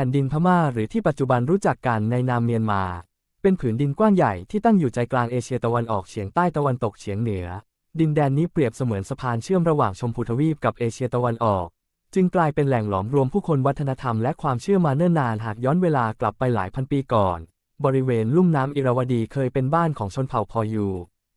ผ่นดินพม่าหรือที่ปัจจุบันรู้จักกันในนามเมียนมา เป็นผืนดินกว้างใหญ่ที่ตั้งอยู่ใจกลางเอเชียตะวันออกเฉียงใต้ตะวันตกเฉียงเหนือ ดินแดนนี้เปรียบเสมือนสะพานเชื่อมระหว่างชมพูทวีปกับเอเชียตะวันออก จึงกลายเป็นแหล่งหลอมรวมผู้คนวัฒนธรรมและความเชื่อมาเนิ่นนานหากย้อนเวลากลับไปหลายพันปีก่อน บริเวณลุ่มน้ำอิราวดีเคยเป็นบ้านของชนเผ่าพอยู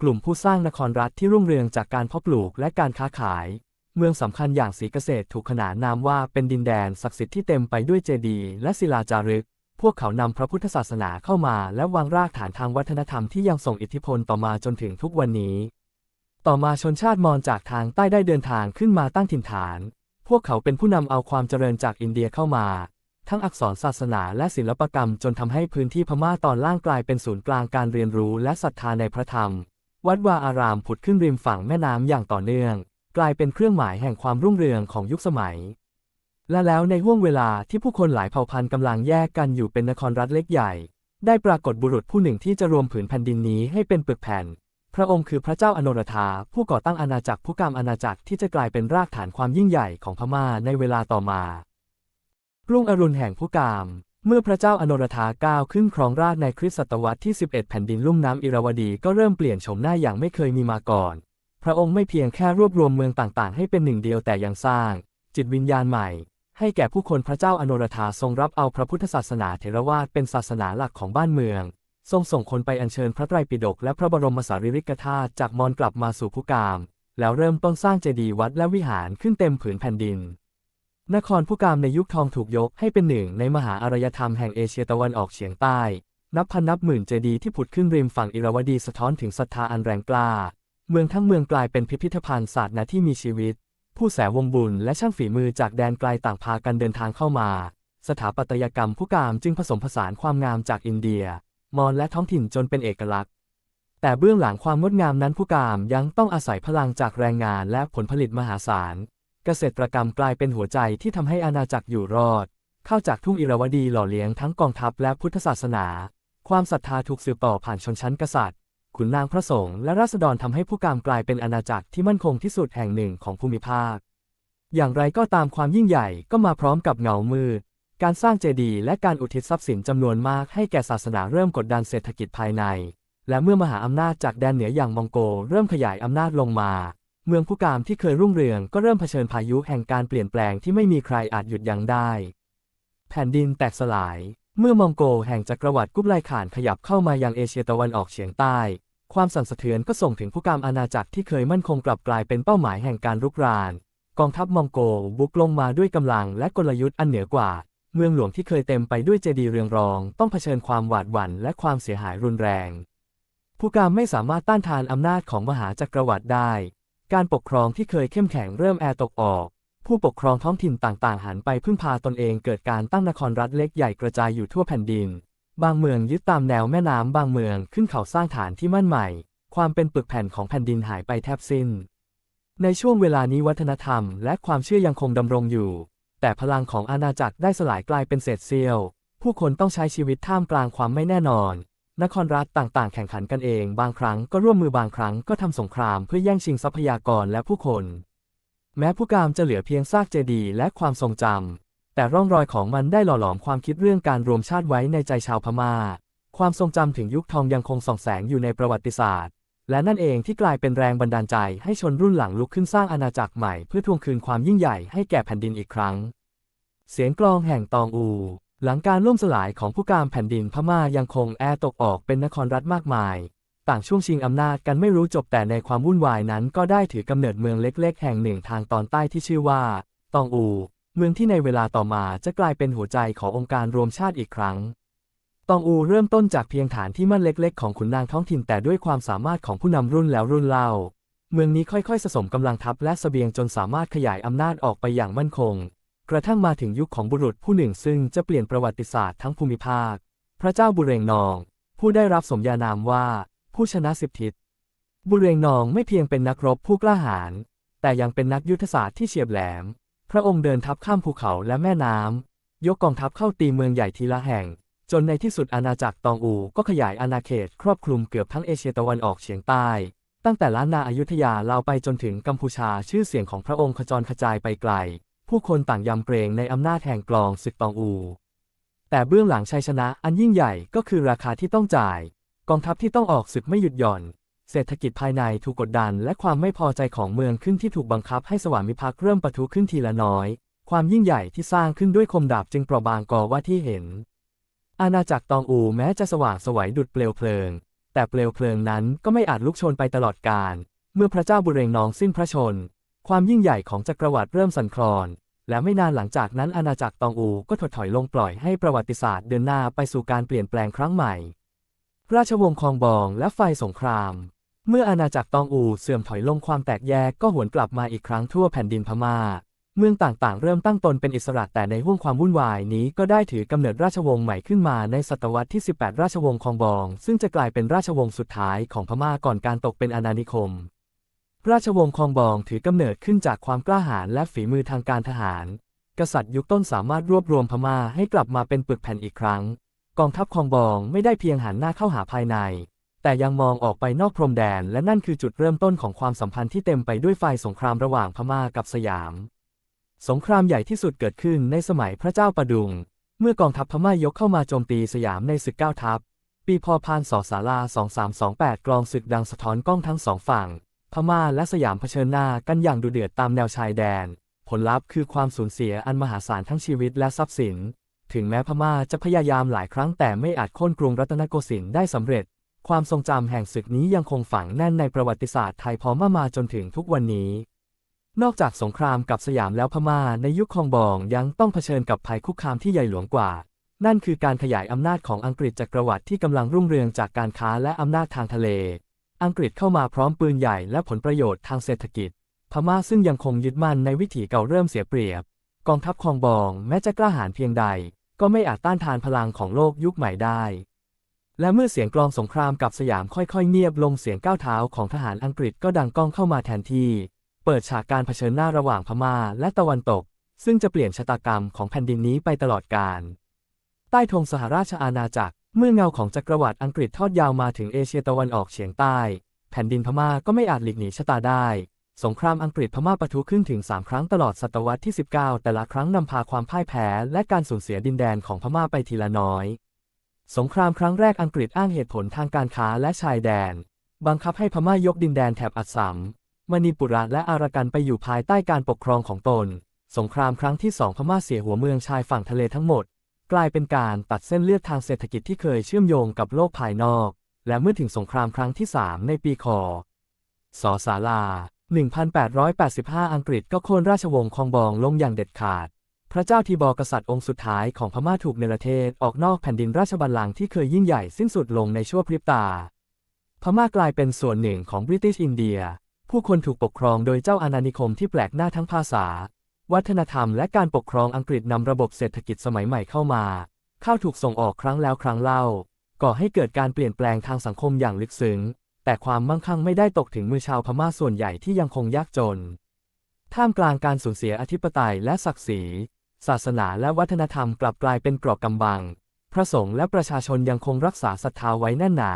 กลุ่มผู้สร้างนครรัฐที่รุ่งเรืองจากการเพาะปลูกและการค้าขาย เมืองสำคัญอย่างศรีเกษตรถูกขนานนามว่าเป็นดินแดนศักดิ์สิทธิ์ที่เต็มไปด้วยเจดีย์และศิลาจารึก พวกเขานำพระพุทธศาสนาเข้ามาและวางรากฐานทางวัฒนธรรมที่ยังส่งอิทธิพลต่อมาจนถึงทุกวันนี้ ต่อมาชนชาติมอญจากทางใต้ได้เดินทางขึ้นมาตั้งถิ่นฐาน พวกเขาเป็นผู้นำเอาความเจริญจากอินเดียเข้ามา ทั้งอักษรศาสนาและศิลปกรรมจนทำให้พื้นที่พม่าตอนล่างกลายเป็นศูนย์กลางการเรียนรู้และศรัทธาในพระธรรม วัดวาอารามผุดขึ้นริมฝั่งแม่น้ำอย่างต่อเนื่อง กลายเป็นเครื่องหมายแห่งความรุ่งเรืองของยุคสมัย และแล้วในห่วงเวลาที่ผู้คนหลายเผ่าพันธุ์กำลังแยกกันอยู่เป็นนครรัฐเล็กใหญ่ ได้ปรากฏบุรุษผู้หนึ่งที่จะรวมผืนแผ่นดินนี้ให้เป็นปึกแผ่น พระองค์คือพระเจ้าอโนรธาผู้ก่อตั้งอาณาจักรผู้กามอาณาจักรที่จะกลายเป็นรากฐานความยิ่งใหญ่ของพม่าในเวลาต่อมา รุ่งอรุณแห่งผู้กามเมื่อพระเจ้าอโนรธาก้าวขึ้นครองราชในคริสตศตวรรษที่ 11 แผ่นดินลุ่มน้ำอิราวดีก็เริ่มเปลี่ยนโฉมหน้าอย่างไม่เคยมีมาก่อน ระองค์ไม่เพียงแค่รวบรวมเมืองต่างๆ ให้เป็นหนึ่งเดียวแต่ยังสร้าง จิตวิญญาณใหม่ ให้แก่ผู้คนพระเจ้าอโนรธาทรงรับเอาพระพุทธศาสนาเถรวาทเป็นศาสนาหลักของบ้านเมือง ทรงส่งคนไปอัญเชิญพระไตรปิฎกและพระบรมสารีริกธาตุจากมอญกลับมาสู่ผู้กาม แล้วเริ่มต้นสร้างเจดีย์วัดและวิหารขึ้นเต็มผืนแผ่นดิน นครผู้กามในยุคทองถูกยกให้เป็นหนึ่งในมหาอารยธรรมแห่งเอเชียตะวันออกเฉียงใต้ นับพันนับหมื่นเจดีย์ที่ผุดขึ้นริมฝั่งอิราวดีสะท้อนถึงศรัทธาอันแรงกล้า เมืองทั้งเมืองกลายเป็นพิพิธภัณฑ์ศาสตร์นาที่มีชีวิต ผู้แสวงบุญและช่างฝีมือจากแดนไกลต่างพากันเดินทางเข้ามา สถาปัตยกรรมผู้กามจึงผสมผสานความงามจากอินเดีย มอญและท้องถิ่นจนเป็นเอกลักษณ์ แต่เบื้องหลังความงดงามนั้นผู้กามยังต้องอาศัยพลังจากแรงงานและผลผลิตมหาศาล เกษตรกรรมกลายเป็นหัวใจที่ทำให้อาณาจักรอยู่รอด เข้าจากทุ่งอิราวดีหล่อเลี้ยงทั้งกองทัพและพุทธศาสนา ความศรัทธาถูกสืบต่อผ่านชนชั้นกษัตริย์ ขุนนางพระสงฆ์และราษฎรทำให้ผู้กามกลายเป็นอาณาจักรที่มั่นคงที่สุดแห่งหนึ่งของภูมิภาค อย่างไรก็ตามความยิ่งใหญ่ก็มาพร้อมกับเงามืดการสร้างเจดีย์และการอุทิศทรัพย์สินจำนวนมากให้แก่ศาสนาเริ่มกดดันเศรษฐกิจภายใน และเมื่อมหาอำนาจจากแดนเหนืออย่างมองโกเริ่มขยายอำนาจลงมา เมืองผู้กามที่เคยรุ่งเรืองก็เริ่มเผชิญพายุแห่งการเปลี่ยนแปลงที่ไม่มีใครอาจหยุดยั้งได้ แผ่นดินแตกสลาย เมื่อมองโกแห่งจักรวรรดิกุบไลข่านขยับเข้ามายังเอเชียตะวันออกเฉียงใต้ ความสั่นสะเทือนก็ส่งถึงผู้กามอาณาจักรที่เคยมั่นคงกลับกลายเป็นเป้าหมายแห่งการรุกราน กองทัพมองโกบุกลงมาด้วยกำลังและกลยุทธ์อันเหนือกว่า เมืองหลวงที่เคยเต็มไปด้วยเจดีย์เรืองรอง ต้องเผชิญความหวาดหวั่นและความเสียหายรุนแรง ผู้กามไม่สามารถต้านทานอำนาจของมหาจักรวรรดิได้ การปกครองที่เคยเข้มแข็งเริ่มแอตกออก ผู้ปกครองท้องถิ่นต่างๆ หันไปพึ่งพาตนเองเกิดการตั้งนครรัฐเล็กใหญ่กระจายอยู่ทั่วแผ่นดิน บางเมืองยึดตามแนวแม่น้ำบางเมืองขึ้นเขาสร้างฐานที่มั่นใหม่ ความเป็นปึกแผ่นของแผ่นดินหายไปแทบสิ้น ในช่วงเวลานี้วัฒนธรรมและความเชื่อยังคงดำรงอยู่ แต่พลังของอาณาจักรได้สลายกลายเป็นเศษเสี้ยว ผู้คนต้องใช้ชีวิตท่ามกลางความไม่แน่นอน นครรัฐต่างๆ แข่งขันกันเอง บางครั้งก็ร่วมมือบางครั้งก็ทำสงครามเพื่อแย่งชิงทรัพยากรและผู้คน แม้ผู้กามจะเหลือเพียงซากเจดีย์และความทรงจำ แต่ร่องรอยของมันได้หล่อหลอมความคิดเรื่องการรวมชาติไว้ในใจชาวพม่า ความทรงจำถึงยุคทองยังคงส่องแสงอยู่ในประวัติศาสตร์ และนั่นเองที่กลายเป็นแรงบันดาลใจให้ชนรุ่นหลังลุกขึ้นสร้างอาณาจักรใหม่เพื่อทวงคืนความยิ่งใหญ่ให้แก่แผ่นดินอีกครั้ง เสียงกลองแห่งตองอู หลังการล่มสลายของผู้กามแผ่นดินพม่ายังคงแอตกออกเป็นนครรัฐมากมาย ต่างช่วงชิงอำนาจกันไม่รู้จบแต่ในความวุ่นวายนั้นก็ได้ถือกำเนิดเมืองเล็ก ๆ แห่งหนึ่งทางตอนใต้ที่ชื่อว่า ตองอู เมืองที่ในเวลาต่อมาจะกลายเป็นหัวใจขององค์การรวมชาติอีกครั้ง ตองอูเริ่มต้นจากเพียงฐานที่มั่นเล็กๆ ของขุนนางท้องถิ่นแต่ด้วยความสามารถของผู้นำรุ่นแล้วรุ่นเล่า เมืองนี้ค่อยๆสะสมกำลังทัพและเสบียงจนสามารถขยายอำนาจออกไปอย่างมั่นคง กระทั่งมาถึงยุคของบุรุษผู้หนึ่งซึ่งจะเปลี่ยนประวัติศาสตร์ทั้งภูมิภาค พระเจ้าบุเรงนอง ผู้ได้รับสมญานามว่า ผู้ชนะสิบทิศบุเรงนองไม่เพียงเป็นนักรบผู้กล้าหาญแต่ยังเป็นนักยุทธศาสตร์ที่เฉียบแหลม พระองค์เดินทัพข้ามภูเขาและแม่น้ำ ยกกองทัพเข้าตีเมืองใหญ่ทีละแห่ง จนในที่สุดอาณาจักรตองอูก็ขยายอาณาเขตครอบคลุมเกือบทั้งเอเชียตะวันออกเฉียงใต้ ตั้งแต่ล้านนาอายุทยาลาวไปจนถึงกัมพูชาชื่อเสียงของพระองค์ขจรกระจายไปไกล ผู้คนต่างยำเกรงในอำนาจแห่งกลองศึกตองอู แต่เบื้องหลังชัยชนะอันยิ่งใหญ่ก็คือราคาที่ต้องจ่าย กองทัพที่ต้องออกศึกไม่หยุดหย่อน เศรษฐกิจภายในถูกกดดันและความไม่พอใจของเมืองขึ้นที่ถูกบังคับให้สวามิภักดิ์เริ่มปะทุขึ้นทีละน้อย ความยิ่งใหญ่ที่สร้างขึ้นด้วยคมดาบจึงเปราะบางกอว่าที่เห็น อาณาจักรตองอูแม้จะสว่างสวัยดุดเปลวเพลิง แต่เปลวเพลิงนั้นก็ไม่อาจลุกโชนไปตลอดกาลเมื่อพระเจ้าบุเรงนองสิ้นพระชน ความยิ่งใหญ่ของจักรวรรดิเริ่มสั่นคลอน และไม่นานหลังจากนั้นอาณาจักรตองอูก็ถดถอยลงปล่อยให้ประวัติศาสตร์เดินหน้าไปสู่การเปลี่ยนแปลงครั้งใหม่ ราชวงศ์คองบองและไฟสงคราม เมื่ออาณาจักรตองอูเสื่อมถอยลงความแตกแยกก็หวนกลับมาอีกครั้งทั่วแผ่นดินพม่า เมืองต่างๆ เริ่มตั้งตนเป็นอิสระแต่ในห้วงความวุ่นวายนี้ก็ได้ถือกำเนิดราชวงศ์ใหม่ขึ้นมาในศตวรรษที่ 18 ราชวงศ์คองบอง ซึ่งจะกลายเป็นราชวงศ์สุดท้ายของพม่าก่อนการตกเป็นอาณานิคม ราชวงศ์คองบองถือกำเนิดขึ้นจากความกล้าหาญและฝีมือทางการทหาร กษัตริย์ยุคต้นสามารถรวบรวมพม่าให้กลับมาเป็นปึกแผ่นอีกครั้ง กองทัพคองบองไม่ได้เพียงหันหน้าเข้าหาภายใน แต่ยังมองออกไปนอกพรมแดน และนั่นคือจุดเริ่มต้นของความสัมพันธ์ที่เต็มไปด้วยไฟสงครามระหว่างพม่ากับสยาม สงครามใหญ่ที่สุดเกิดขึ้นในสมัยพระเจ้าประดุง เมื่อกองทัพพม่ายกเข้ามาโจมตีสยามในศึกเก้าทัพ ปีพพานสศาลา2328 กลองศึกดังสะท้อนกล้องทั้งสองฝั่ง พม่าและสยามเผชิญหน้ากันอย่างดุเดือดตามแนวชายแดน ผลลัพธ์คือความสูญเสียอันมหาศาลทั้งชีวิตและทรัพย์สิน ถึงแม้พม่าจะพยายามหลายครั้งแต่ไม่อาจโค่นกรุงรัตนโกสินทร์ได้สำเร็จ ความทรงจำแห่งศึกนี้ยังคงฝังแน่นในประวัติศาสตร์ไทยพอมามาจนถึงทุกวันนี้ นอกจากสงครามกับสยามแล้วพม่าในยุคคองบองยังต้องเผชิญกับภัยคุกคามที่ใหญ่หลวงกว่า นั่นคือการขยายอำนาจของอังกฤษจักประวรรดิที่กำลังรุ่งเรืองจากการค้าและอำนาจทางทะเล อังกฤษเข้ามาพร้อมปืนใหญ่และผลประโยชน์ทางเศรษฐกิจ พม่าซึ่งยังคงยึดมั่นในวิถีเก่าเริ่มเสียเปรียบ กองทัพคองบองแม้จะกล้าหาญเพียงใด ก็ไม่อาจต้านทานพลังของโลกยุคใหม่ได้ และเมื่อเสียงกลองสงครามกับสยามค่อยๆเงียบลงเสียงก้าวเท้าของทหารอังกฤษก็ดังก้องเข้ามาแทนที่ เปิดฉากการเผชิญหน้าระหว่างพม่าและตะวันตก ซึ่งจะเปลี่ยนชะตากรรมของแผ่นดินนี้ไปตลอดกาลใต้ธงสหราชอาณาจักร เมื่อเงาของจักรวรรดิอังกฤษทอดยาวมาถึงเอเชียตะวันออกเฉียงใต้ แผ่นดินพม่าก็ไม่อาจหลีกหนีชะตาได้ สงครามอังกฤษพม่าปะทุขึ้นถึง 3 ครั้งตลอดศตวรรษที่ 19 แต่ละครั้งนำพาความพ่ายแพ้และการสูญเสียดินแดนของพม่าไปทีละน้อย สงครามครั้งแรกอังกฤษอ้างเหตุผลทางการค้าและชายแดน บังคับให้พม่ายกดินแดนแถบอัสสัมมณีปุระและอารากันไปอยู่ภายใต้การปกครองของตน สงครามครั้งที่สองพม่าเสียหัวเมืองชายฝั่งทะเลทั้งหมด กลายเป็นการตัดเส้นเลือดทางเศรษฐกิจที่เคยเชื่อมโยงกับโลกภายนอก และเมื่อถึงสงครามครั้งที่3ในปีคศศาลา 1885 อังกฤษก็โค่นราชวงศ์คองบองลงอย่างเด็ดขาด พระเจ้าทีบอร์กษัตริย์องค์สุดท้ายของพม่าถูกเนรเทศออกนอกแผ่นดินราชบัลลังก์ที่เคยยิ่งใหญ่สิ้นสุดลงในชั่วพริบตา พม่ากลายเป็นส่วนหนึ่งของบริติชอินเดีย ผู้คนถูกปกครองโดยเจ้าอาณานิคมที่แปลกหน้าทั้งภาษา วัฒนธรรมและการปกครองอังกฤษนำระบบเศรษฐกิจสมัยใหม่เข้ามา ข้าวถูกส่งออกครั้งแล้วครั้งเล่า ก่อให้เกิดการเปลี่ยนแปลงทางสังคมอย่างลึกซึ้ง แต่ความมั่งคั่งไม่ได้ตกถึงมือชาวพม่าส่วนใหญ่ที่ยังคงยากจน ท่ามกลางการสูญเสียอธิปไตยและศักดิ์ศรี ศาสนาและวัฒนธรรมกลับกลายเป็นกรอบกำบัง พระสงฆ์และประชาชนยังคงรักษาศรัทธาไว้แน่นหนา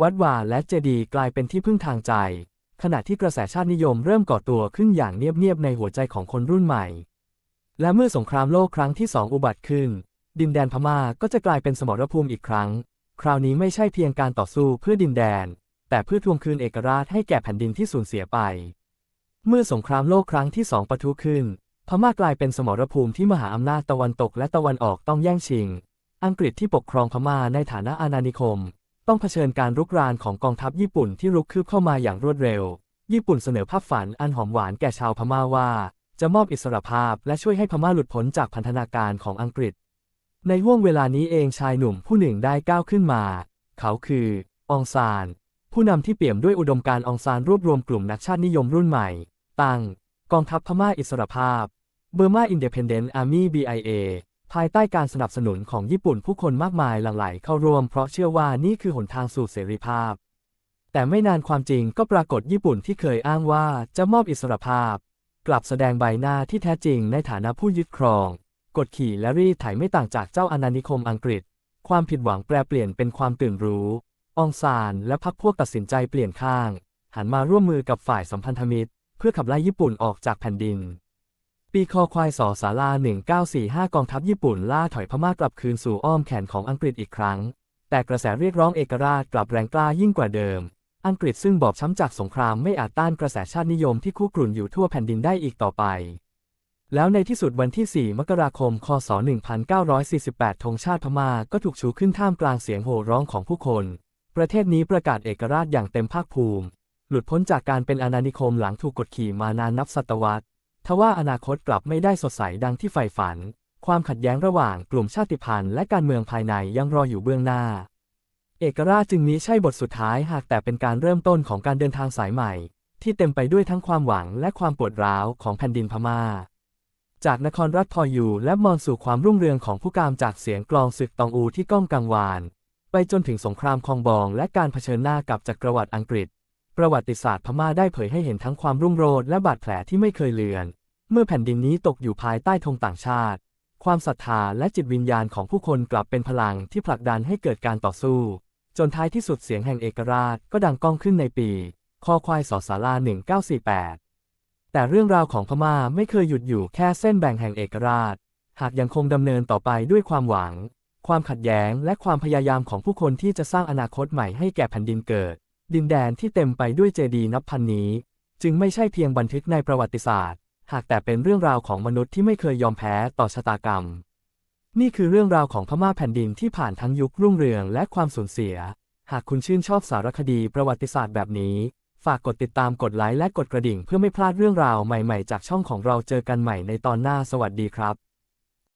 วัดวาและเจดีย์กลายเป็นที่พึ่งทางใจ ขณะที่กระแสชาตินิยมเริ่มก่อตัวขึ้นอย่างเงียบๆในหัวใจของคนรุ่นใหม่ และเมื่อสงครามโลกครั้งที่สองอุบัติขึ้น ดินแดนพม่าก็จะกลายเป็นสมรภูมิอีกครั้ง คราวนี้ไม่ใช่เพียงการต่อสู้เพื่อดินแดน แต่เพื่อทวงคืนเอกราชให้แก่แผ่นดินที่สูญเสียไป เมื่อสงครามโลกครั้งที่สองปะทุขึ้น พม่ากลายเป็นสมรภูมิที่มหาอำนาจตะวันตกและตะวันออกต้องแย่งชิง อังกฤษที่ปกครองพม่าในฐานะอาณานิคม ต้องเผชิญการรุกรานของกองทัพญี่ปุ่นที่รุกคืบเข้ามาอย่างรวดเร็ว ญี่ปุ่นเสนอภาพฝันอันหอมหวานแก่ชาวพม่าว่า จะมอบอิสรภาพและช่วยให้พม่าหลุดพ้นจากพันธนาการของอังกฤษ ในห่วงเวลานี้เองชายหนุ่มผู้หนึ่งได้ก้าวขึ้นมา เขาคือองซาน ผู้นำที่เปี่ยมด้วยอุดมการณ์องซานรวบรวมกลุ่มนักชาตินิยมรุ่นใหม่ ตั้ง กองทัพพม่าอิสรภาพ เบอร์มาอินเด p พนเดนต์อาร์มี่ BIA ภายใต้การสนับสนุนของญี่ปุ่นผู้คนมากมายหลั่งไหลเข้าร่วมเพราะเชื่อว่านี่คือหนทางสู่เสรีภาพ แต่ไม่นานความจริงก็ปรากฏญี่ปุ่นที่เคยอ้างว่าจะมอบอิสรภาพ กลับแสดงใบหน้าที่แท้จริงในฐานะผู้ยึดครอง กดขี่และรีดไถไม่ต่างจากเจ้าอาณานิคมอังกฤษ ความผิดหวังแปลเปลี่ยนเป็นความตื่นรู้องซานและพรรคพวกตัดสินใจเปลี่ยนข้าง หันมาร่วมมือกับฝ่ายสัมพันธมิตร เพื่อขับไล่ญี่ปุ่นออกจากแผ่นดิน ปีคอควายสอสารา1945 กองทัพญี่ปุ่นล่าถอยพม่ากลับคืนสู่อ้อมแขนของอังกฤษอีกครั้ง แต่กระแสเรียกร้องเอกราชกลับแรงกล้ายิ่งกว่าเดิม อังกฤษซึ่งบอบช้ำจากสงครามไม่อาจต้านกระแสชาตินิยมที่คุกรุ่นอยู่ทั่วแผ่นดินได้อีกต่อไป แล้วในที่สุดวันที่ 4 มกราคม คศ 1948 ธงชาติพม่าก็ถูกชูขึ้นท่ามกลางเสียงโห่ร้องของผู้คน ประเทศนี้ประกาศเอกราชอย่างเต็มภาคภูมิ หลุดพ้นจากการเป็นอาณานิคมหลังถูกกดขี่มานานนับศตวรรษ ทว่าอนาคตกลับไม่ได้สดใสดังที่ใฝ่ฝัน ความขัดแย้งระหว่างกลุ่มชาติพันธุ์และการเมืองภายในยังรออยู่เบื้องหน้า เอกราชจึงมิใช่บทสุดท้ายหากแต่เป็นการเริ่มต้นของการเดินทางสายใหม่ ที่เต็มไปด้วยทั้งความหวังและความปวดร้าวของแผ่นดินพม่า จากนครรัฐพอยูและมอนสู่ความรุ่งเรืองของผู้กามจากเสียงกลองศึกตองอูที่ก้องกังวาน ไปจนถึงสงครามคองบองและการเผชิญหน้ากับจักรวรรดิอังกฤษ ประวัติศาสตร์พม่าได้เผยให้เห็นทั้งความรุ่งโรจน์และบาดแผลที่ไม่เคยเลือน เมื่อแผ่นดินนี้ตกอยู่ภายใต้ธงต่างชาติ ความศรัทธาและจิตวิญญาณของผู้คนกลับเป็นพลังที่ผลักดันให้เกิดการต่อสู้ จนท้ายที่สุดเสียงแห่งเอกราชก็ดังก้องขึ้นในปี คอควายสอสารา1948 แต่เรื่องราวของพม่าไม่เคยหยุดอยู่แค่เส้นแบ่งแห่งเอกราช หากยังคงดำเนินต่อไปด้วยความหวัง ความขัดแย้ง และความพยายามของผู้คนที่จะสร้างอนาคตใหม่ให้แก่แผ่นดินเกิด ดินแดนที่เต็มไปด้วยเจดีย์นับพันนี้ จึงไม่ใช่เพียงบันทึกในประวัติศาสตร์ หากแต่เป็นเรื่องราวของมนุษย์ที่ไม่เคยยอมแพ้ต่อชะตากรรม นี่คือเรื่องราวของพม่าแผ่นดินที่ผ่านทั้งยุครุ่งเรืองและความสูญเสีย หากคุณชื่นชอบสารคดีประวัติศาสตร์แบบนี้ ฝากกดติดตามกดไลค์และกดกระดิ่งเพื่อไม่พลาดเรื่องราวใหม่ ๆ จากช่องของเราเจอกันใหม่ในตอนหน้าสวัสดีครับ